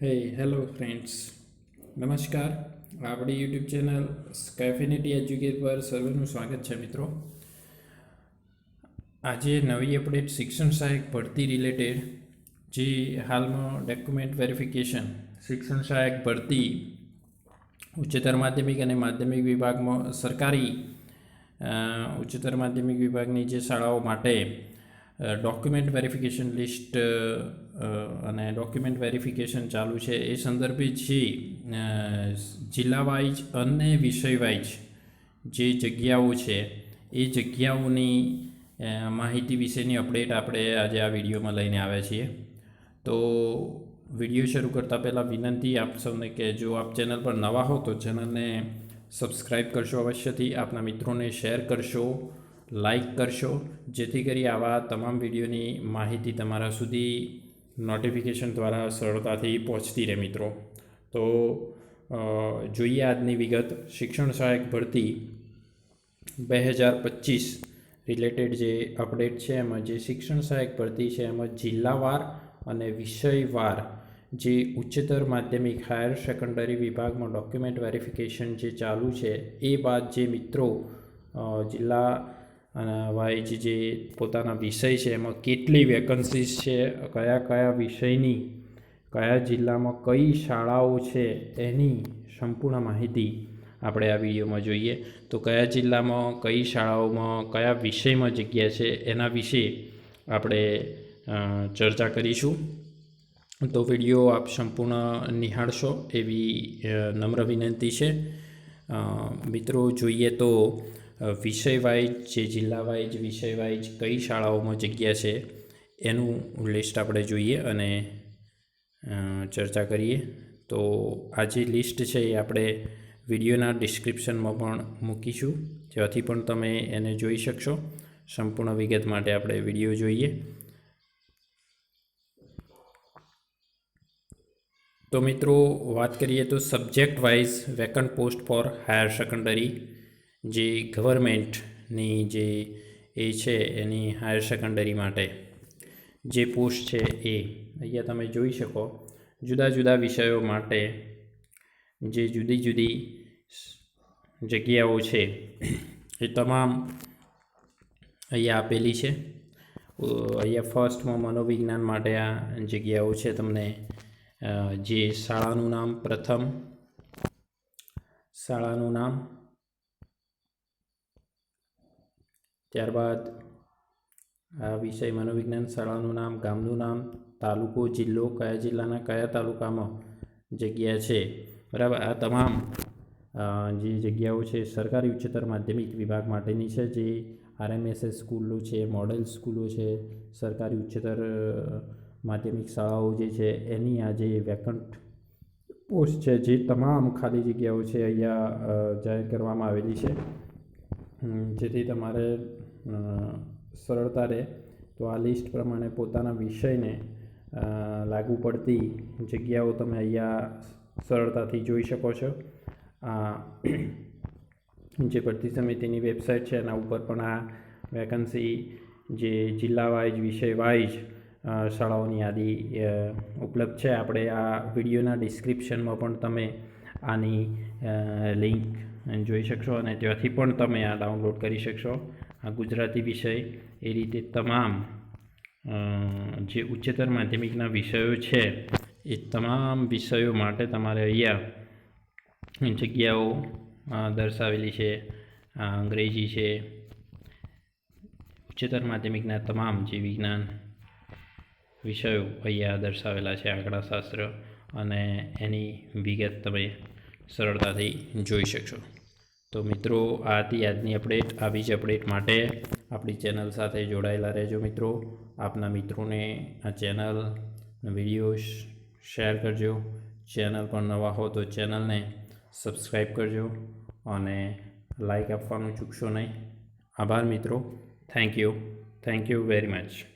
હે hello friends નમસ્કાર આપણી યુટ્યુબ ચેનલ સ્કેફિનિટી એજ્યુકેટ પર સર્વેનું સ્વાગત છે મિત્રો. આજે નવી અપડેટ શિક્ષણ સહાયક ભરતી રિલેટેડ જે હાલમાં ડોક્યુમેન્ટ વેરિફિકેશન શિક્ષણ સહાયક ભરતી ઉચ્ચતર માધ્યમિક અને માધ્યમિક વિભાગમાં સરકારી ઉચ્ચતર માધ્યમિક વિભાગની જે શાળાઓ માટે ડોક્યુમેન્ટ વેરિફિકેશન લિસ્ટ અને ડોક્યુમેન્ટ વેરિફિકેશન ચાલુ છે. એ સંદર્ભે જે જિલ્લાવાઇઝ જિલ્લા વાઇઝ અને વિષય વાઇઝ જે જગ્યાઓ છે, એ જગ્યાઓની માહિતી વિશેની અપડેટ આપણે આજે આ વિડીયોમાં લઈને આવ્યા છીએ. તો વીડિયો શરૂ કરતાં પહેલાં વિનંતી આપ સૌને કે જો આપ ચેનલ પર નવા હો તો ચેનલને સબસ્ક્રાઈબ કરશો અવશ્યથી. આપના મિત્રોને શેર કરશો. લાઈક કરશો, જેથી કરી આવા તમામ વિડીયોની માહિતી તમારા સુધી નોટિફિકેશન દ્વારા સરળતાથી પહોંચતી રહે મિત્રો. તો જોઈએ આજની વિગત. શિક્ષણ સહાયક ભરતી બે હજાર પચીસ રિલેટેડ જે અપડેટ છે, એમાં જે શિક્ષણ સહાયક ભરતી છે, એમાં જિલ્લાવાર અને વિષયવાર જે ઉચ્ચતર માધ્યમિક હાયર સેકન્ડરી વિભાગમાં ડોક્યુમેન્ટ વેરિફિકેશન જે ચાલુ છે, એ બાદ જે મિત્રો જિલ્લા અને વાઇઝ જે પોતાના વિષય છે, એમાં કેટલી વેકન્સીસ છે, કયા કયા વિષયની, કયા જિલ્લામાં કઈ શાળાઓ છે, એની સંપૂર્ણ માહિતી આપણે આ વિડીયોમાં જોઈએ. તો કયા જિલ્લામાં, કઈ શાળાઓમાં, કયા વિષયમાં જગ્યા છે, એના વિશે આપણે ચર્ચા કરીશું. તો વીડિયો આપ સંપૂર્ણ નિહાળશો એવી નમ્ર વિનંતી છે. મિત્રો, જોઈએ તો વિષય વાઇઝ જે જિલ્લા વાઇઝ વિષય વાઇઝ કઈ શાળાઓમાં જગ્યા છે એનું લિસ્ટ આપણે જોઈએ અને ચર્ચા કરીએ. તો આ જે લિસ્ટ છે એ આપણે વિડીયોના ડિસ્ક્રિપ્શનમાં પણ મૂકીશું. જેથી પણ તમે એને જોઈ શકશો. સંપૂર્ણ વિગત માટે આપણે વીડિયો જોઈએ. તો મિત્રો, વાત કરીએ તો subject wise vacant post for higher secondary જે ગવર્મેન્ટની જે એ છે એની હાયર સેકન્ડરી માટે જે પોસ્ટ છે એ, અહીંયા તમે જોઈ શકો જુદા જુદા વિષયો માટે જે જુદી જુદી જગ્યાઓ છે એ તમામ અહીંયા આપેલી છે. અહીંયા ફર્સ્ટમાં મનોવિજ્ઞાન માટે આ જગ્યાઓ છે તમને જે શાળાનું નામ પ્રથમ, શાળાનું નામ ત્યારબાદ આ વિષય મનોવિજ્ઞાન શાળાનું નામ, ગામનું નામ, તાલુકો, જિલ્લો, કયા જિલ્લાના કયા તાલુકામાં જગ્યા છે? બરાબર, આ તમામ જે જગ્યાઓ છે સરકારી ઉચ્ચતર માધ્યમિક વિભાગ માટેની છે, જે આરએમએસએસ સ્કૂલો છે, મોડેલ સ્કૂલો છે, સરકારી ઉચ્ચતર માધ્યમિક શાળાઓ જે છે, એની આ જે વેકન્ટ પોસ્ટ છે, જે તમામ ખાલી જગ્યાઓ છે, અહીંયા જાહેર કરવામાં આવેલી છે. જેથી તમારે સરળતા રહે, તો આ લિસ્ટ પ્રમાણે પોતાના વિષયને લાગુ પડતી જગ્યાઓ તમે અહીંયા સરળતાથી જોઈ શકો છો. આ જે ભરતી સમિતિની વેબસાઇટ છે, એના ઉપર પણ આ વેકન્સી જે જિલ્લા વાઇઝ, વિષય વાઇઝ શાળાઓની યાદી ઉપલબ્ધ છે. આપણે આ વિડીયોના ડિસ્ક્રિપ્શનમાં પણ તમે આની લિંક જોઈ શકશો અને ત્યાંથી પણ તમે આ ડાઉનલોડ કરી શકશો. આ ગુજરાતી વિષય એ રીતે તમામ જે ઉચ્ચતર માધ્યમિકના વિષયો છે, એ તમામ વિષયો માટે તમારે અહીંયા જગ્યાઓ દર્શાવેલી છે અંગ્રેજી છે, ઉચ્ચતર માધ્યમિકના તમામ જે વિજ્ઞાન વિષયો અહીંયા દર્શાવેલા છે, આંકડાશાસ્ત્ર અને એની વિગત તમે સરળતાથી જોઈ શકશો. તો મિત્રો, આ હતી આજની અપડેટ આવી જ અપડેટ માટે આપણી ચેનલ સાથે જોડાયેલા રહેજો મિત્રો. આપના મિત્રોને આ ચેનલ વીડિયો શેર કરજો. ચેનલ પર નવા હો તો ચેનલને સબસ્ક્રાઈબ કરજો અને લાઈક આપવાનું ચૂકશો નહીં. આભાર મિત્રો. Thank you thank you very much